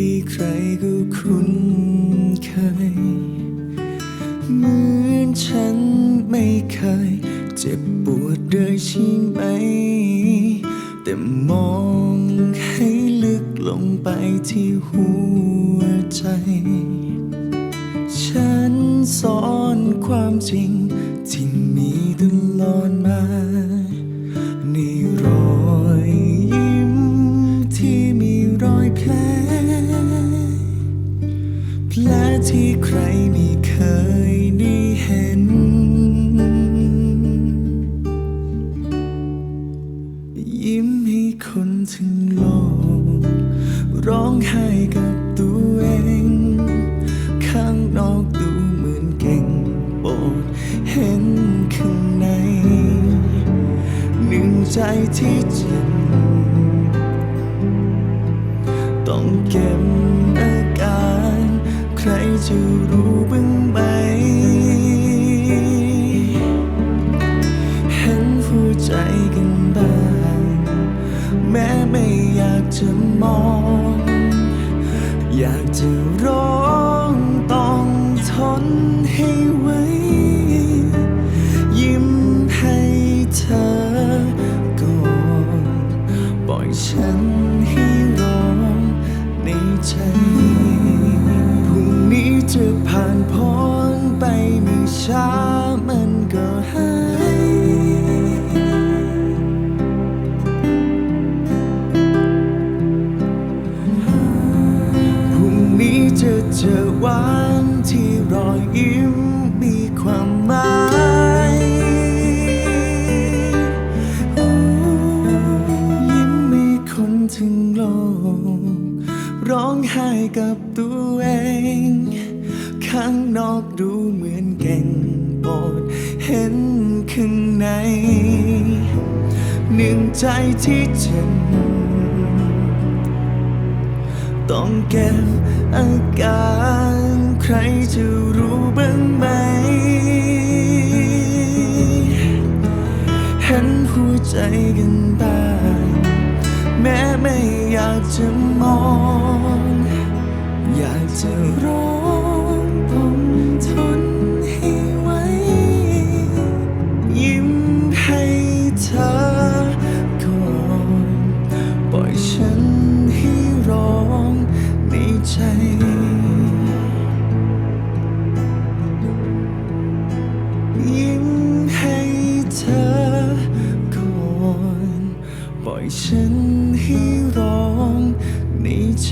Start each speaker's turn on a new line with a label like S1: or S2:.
S1: ที่ใครก็คุ้นเคย เหมือนฉันไม่เคย เจ็บปวดเลยใช่ไหม แต่มองให้ลึกลงไปที่หัวใจ ฉันสอนความจริงที่มีตลอดมาในรอยยิ้มที่มีรอยแผล ที่ใครไม่เคยได้เห็น ยิ้มให้คนทั้งโลก ร้องไห้กับตัวเอง ข้างนอกดูเหมือนเก่งโปรดเห็นข้างใน หนึ่งใจที่เจ็บต้อง จะรู้บ้างไหมเห็นหัวใจกันบ้างแม้ไม่อยากจะมอง อยากจะร้องต้องทนให้ ช้ามันก็หายพรุ่งนี้จะเจอวันที่รอยยิ้มมีความหมายยิ้มให้คนทั้งโลก ร้องไห้กับตัวเอง ข้างนอกดู ในหนึ่งใจที่เจ็บต้องเก็บอาการใครจะรู้บ้างไหม เห็นหัวใจกันบ้างแม้ไม่อยากจะมอง อยากจะร้อง อยฉันให้ร้องในใจยิ้มให้เธอก่อนปล่อยฉันให้ร้องในใจ